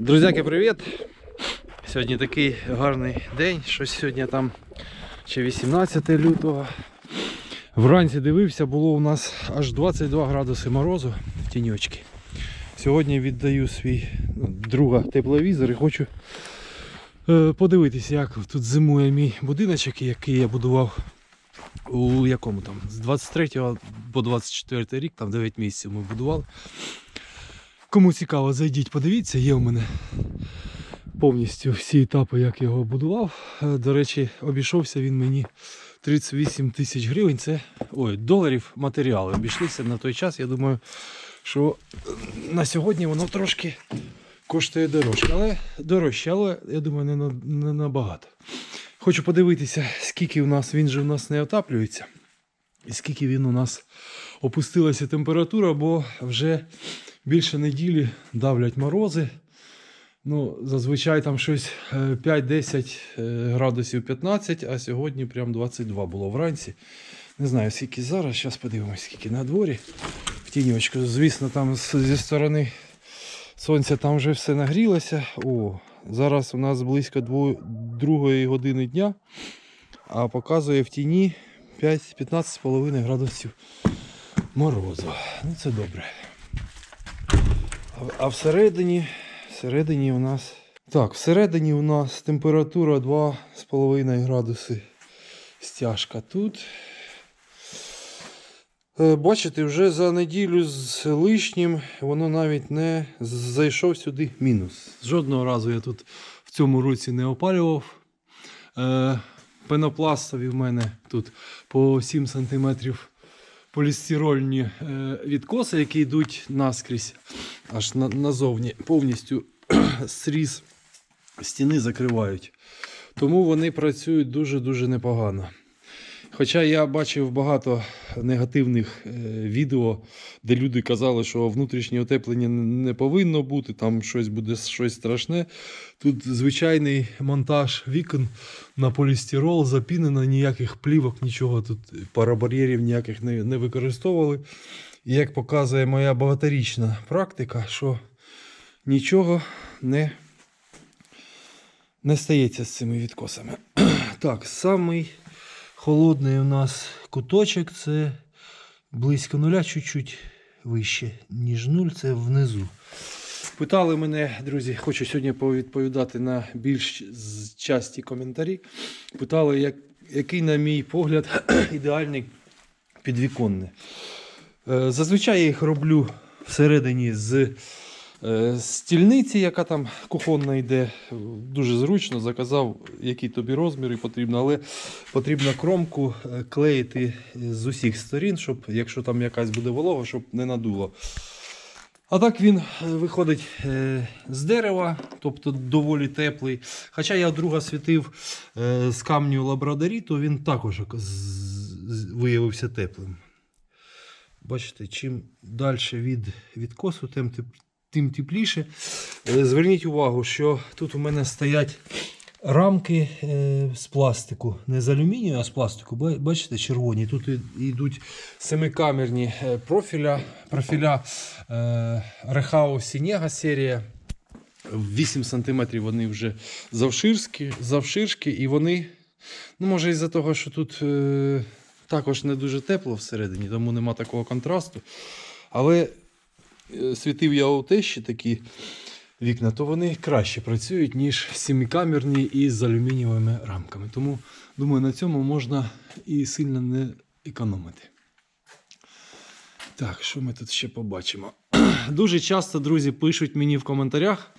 Друзяки, привіт! Сьогодні такий гарний день, щось сьогодні там ще 18 лютого. Вранці дивився, було у нас аж 22 градуси морозу в тіньочки. Сьогодні віддаю свій ну, друга тепловізор і хочу е, подивитися, як тут зимує мій будиночок, який я будував у якому там з 23 по 24 рік, там 9 місяців ми будували. Кому цікаво, зайдіть, подивіться, є у мене повністю всі етапи, як я його будував. Е, До речі, обійшовся він мені 38 тисяч гривень. Це ой, доларів матеріали. Обійшлися на той час. Я думаю, що на сьогодні воно трошки коштує дорожче. Але дорожче, але я думаю, не, на- не набагато. Хочу подивитися, скільки у нас він же у нас не отаплюється. І скільки він у нас опустилася температура, бо вже більше неділі давлять морози. Ну, зазвичай там щось е, 5-10 е, градусів 15, а сьогодні прям 22 було вранці. Не знаю, скільки зараз, зараз подивимось, скільки на дворі. В тіньочку. Звісно, там зі сторони сонця там вже все нагрілося. О, зараз у нас близько 2 другої години дня, а показує в тіні 5 15,5 градусів морозу. Ну це добре. А, всередині, всередині у нас. Так, всередині у нас температура 2,5 градуси стяжка тут. Е, Бачите, вже за неділю з лишнім воно навіть не зайшов сюди мінус. Жодного разу я тут в цьому році не опалював. Е, пенопластові в мене тут по 7 см полістирольні е, відкоси, які йдуть наскрізь, аж назовні, повністю сріз стіни закривають. Тому вони працюють дуже-дуже непогано. Хоча я бачив багато негативних е, відео, де люди казали, що внутрішнє утеплення не повинно бути, там щось буде щось страшне. Тут звичайний монтаж вікон на полістирол, запінено, ніяких плівок, нічого тут парабар'єрів ніяких не, не використовували. І як показує моя багаторічна практика, що нічого не, не стається з цими відкосами. Так, самий холодний у нас куточок це близько нуля, чуть-чуть вище, ніж нуль, це внизу. Питали мене, друзі, хочу сьогодні повідповідати на більш часті коментарі. Питали, як, який, на мій погляд, ідеальний підвіконний. Е, Зазвичай я їх роблю всередині з стільниці, яка там кухонна йде. Дуже зручно. Заказав, які тобі розміри потрібно, але потрібно кромку е, клеїти з усіх сторін, щоб якщо там якась буде волога, щоб не надуло. А так він е, виходить е, з дерева, тобто доволі теплий. Хоча я друга світив е, з камню лабрадорі, то він також виявився теплим. Бачите, чим далі від відкосу, тим, тим тепліше. Е, Зверніть увагу, що тут у мене стоять рамки е, з пластику. Не з алюмінію, а з пластику. Бачите, червоні. Тут йдуть семикамерні е, профіля, профіля Рехау Сінєга серія. 8 см вони вже завширські, завширшки, і вони, ну, може, із-за того, що тут е, також не дуже тепло всередині, тому нема такого контрасту. Але світив я у тещі такі вікна, то вони краще працюють, ніж сімикамерні і з алюмінієвими рамками. Тому, думаю, на цьому можна і сильно не економити. Так, що ми тут ще побачимо? Дуже часто, друзі, пишуть мені в коментарях,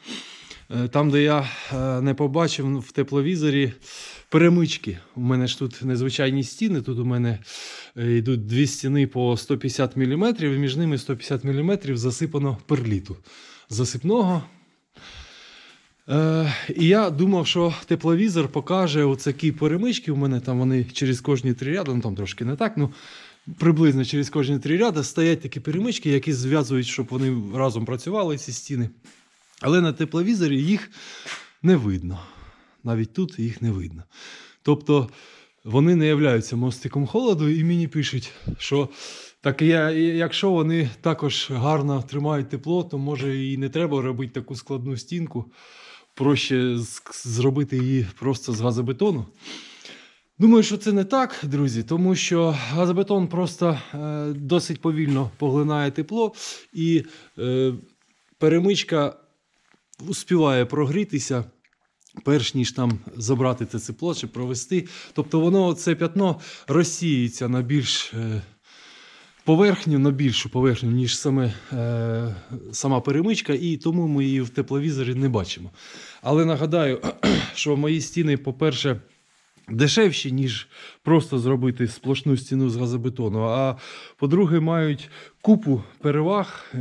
е, там, де я е, не побачив в тепловізорі перемички. У мене ж тут незвичайні стіни. Тут у мене е, йдуть дві стіни по 150 мм, і між ними 150 мм засипано перліту засипного. Е, і я думав, що тепловізор покаже оцякі перемички. У мене там вони через кожні три ряди, ну там трошки не так. ну Приблизно через кожні три ряди стоять такі перемички, які зв'язують, щоб вони разом працювали, ці стіни. Але на тепловізорі їх не видно. Навіть тут їх не видно. Тобто вони не являються мостиком холоду, і мені пишуть, що Так я, якщо вони також гарно тримають тепло, то може і не треба робити таку складну стінку. Проще зробити її просто з газобетону. Думаю, що це не так, друзі, тому що газобетон просто е, досить повільно поглинає тепло, і е, перемичка успіває прогрітися, перш ніж там забрати це тепло чи провести. Тобто воно це п'ятно розсіється на більш е, поверхню, на більшу поверхню, ніж саме, е, сама перемичка, і тому ми її в тепловізорі не бачимо. Але нагадаю, що мої стіни, по-перше, дешевші, ніж просто зробити сплошну стіну з газобетону. А по-друге, мають купу переваг, е,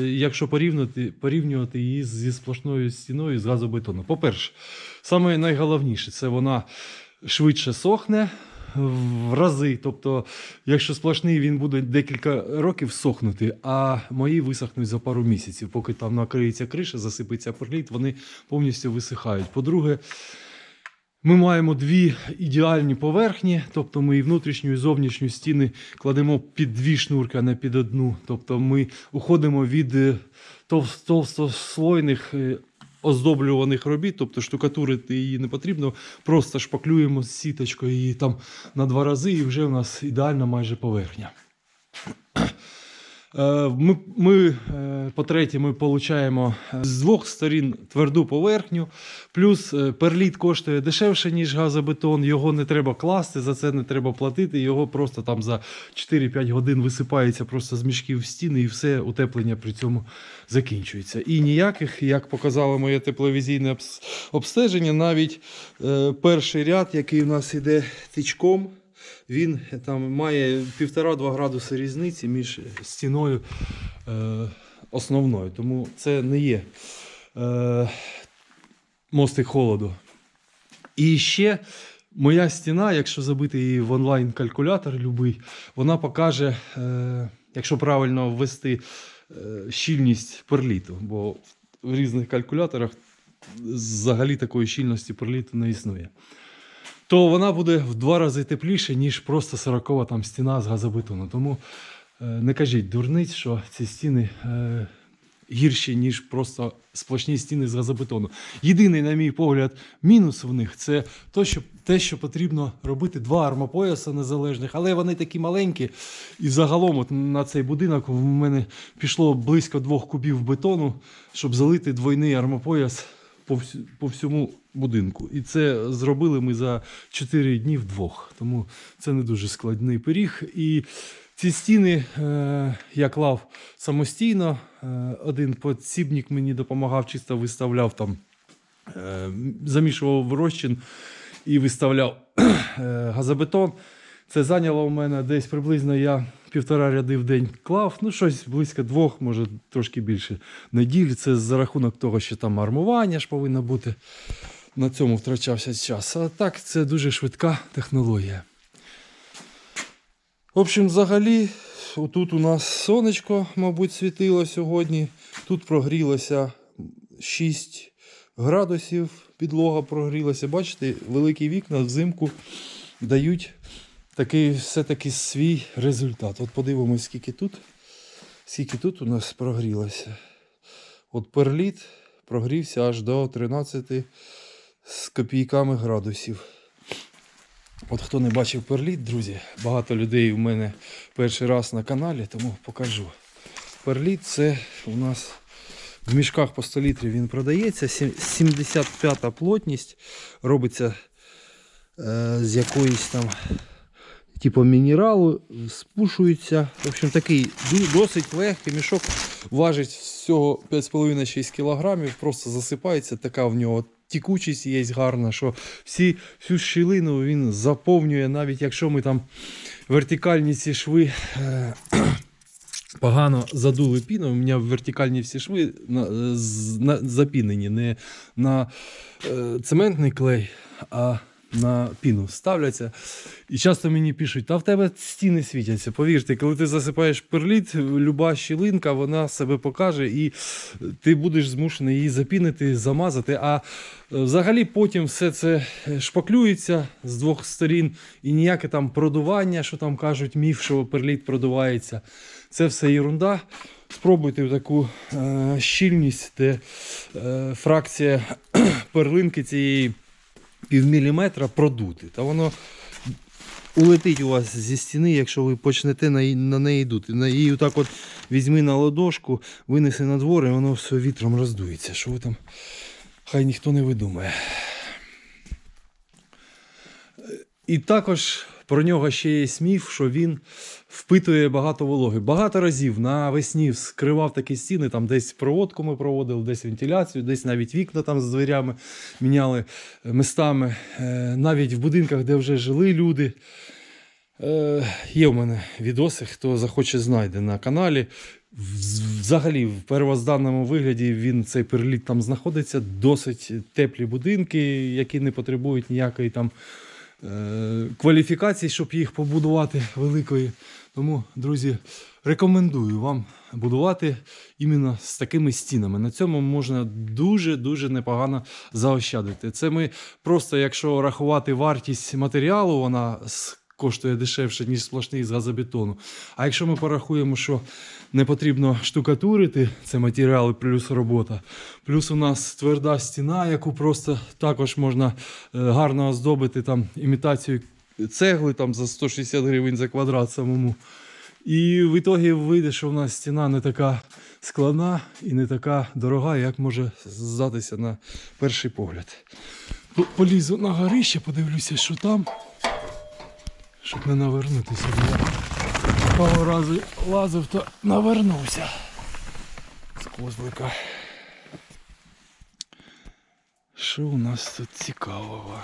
якщо порівняти, порівнювати її зі сплошною стіною з газобетону. По-перше, саме найголовніше це вона швидше сохне. В рази, тобто, якщо сплошний, він буде декілька років сохнути, а мої висохнуть за пару місяців, поки там накриється криша, засипеться перліт, вони повністю висихають. По-друге, ми маємо дві ідеальні поверхні, тобто ми і внутрішню, і зовнішню стіни кладемо під дві шнурки, а не під одну. Тобто ми уходимо від е, товстослойних е, оздоблюваних робіт, тобто штукатурити її не потрібно, просто шпаклюємо з сіточкою її там на два рази, і вже у нас ідеальна майже поверхня. Е, Ми, ми, е, по-третє, ми отримуємо з двох сторін тверду поверхню, плюс е, перліт коштує дешевше, ніж газобетон, його не треба класти, за це не треба платити, його просто там за 4-5 годин висипається просто з мішків в стіни і все утеплення при цьому закінчується. І ніяких, як показало моє тепловізійне обстеження, навіть е, перший ряд, який у нас іде тичком, він там має 1,5-2 градуси різниці між стіною е, основною. Тому це не є е, мостик холоду. І ще моя стіна, якщо забити її в онлайн-калькулятор любий, вона покаже, е, якщо правильно ввести е, щільність перліту. Бо в різних калькуляторах взагалі такої щільності перліту не існує то вона буде в два рази тепліше, ніж просто 40 там стіна з газобетону. Тому е, не кажіть дурниць, що ці стіни е, гірші, ніж просто сплошні стіни з газобетону. Єдиний, на мій погляд, мінус в них це то, що, те, що потрібно робити два армопояса незалежних, але вони такі маленькі. І загалом от на цей будинок в мене пішло близько двох кубів бетону, щоб залити двойний армопояс по, всю- по всьому будинку. І це зробили ми за 4 дні вдвох. Тому це не дуже складний пиріг. І ці стіни е, я клав самостійно. Е, один подсібник мені допомагав, чисто виставляв там, е, замішував розчин і виставляв е, газобетон. Це зайняло у мене десь приблизно я півтора ряди в день клав. Ну, щось близько двох, може трошки більше неділь. Це за рахунок того, що там армування ж повинно бути. На цьому втрачався час. А так, це дуже швидка технологія. В общем, взагалі, отут у нас сонечко, мабуть, світило сьогодні. Тут прогрілося 6 градусів, підлога прогрілася. Бачите, великі вікна взимку дають такий все-таки свій результат. От подивимось, скільки тут. Скільки тут у нас прогрілося. От перліт прогрівся аж до 13 з копійками градусів. От хто не бачив перліт, друзі, багато людей у мене перший раз на каналі, тому покажу. Перліт це у нас в мішках по 100 літрів він продається. Сім- 75 плотність робиться е, з якоїсь там типу мінералу, спушується. В общем, такий досить легкий мішок. Важить всього 5,5-6 кг, просто засипається, така в нього тікучість є гарна, що всі, всю щілину він заповнює, навіть якщо ми там вертикальні ці шви. Е, Погано задули піну. У мене вертикальні всі шви на, на, запінені не на е, цементний клей, а на піну ставляться. І часто мені пишуть, та в тебе стіни світяться. Повірте, коли ти засипаєш перліт, люба щілинка, вона себе покаже, і ти будеш змушений її запінити, замазати. А е, взагалі потім все це шпаклюється з двох сторін, і ніяке там продування, що там кажуть, міф, що перліт продувається. Це все ерунда. Спробуйте таку е, щільність, де е, фракція перлинки цієї півміліметра продути. Та воно улетить у вас зі стіни, якщо ви почнете на, неї дути. На її отак от візьми на ладошку, винеси на двор, і воно все вітром роздується. Що ви там, хай ніхто не видумає. І також про нього ще є міф, що він впитує багато вологи. Багато разів навесні скривав такі стіни, там десь проводку ми проводили, десь вентиляцію, десь навіть вікна там з дверями міняли е, містами. Е, Навіть в будинках, де вже жили люди. Е, Є в мене відоси, хто захоче знайде на каналі. Взагалі, в первозданному вигляді він цей перліт там знаходиться. Досить теплі будинки, які не потребують ніякої там е, кваліфікації, щоб їх побудувати великої. Тому, друзі, рекомендую вам будувати іменно з такими стінами. На цьому можна дуже-дуже непогано заощадити. Це ми просто, якщо рахувати вартість матеріалу, вона с- коштує дешевше, ніж сплошний з газобетону. А якщо ми порахуємо, що не потрібно штукатурити, це матеріали плюс робота. Плюс у нас тверда стіна, яку просто також можна е, гарно оздобити там імітацію цегли там за 160 гривень за квадрат самому. І в ітогі вийде, що в нас стіна не така складна і не така дорога, як може здатися на перший погляд. Полізу на горище, подивлюся, що там, щоб не навернутися. я Того разу лазив, то навернувся з козлика. Що у нас тут цікавого?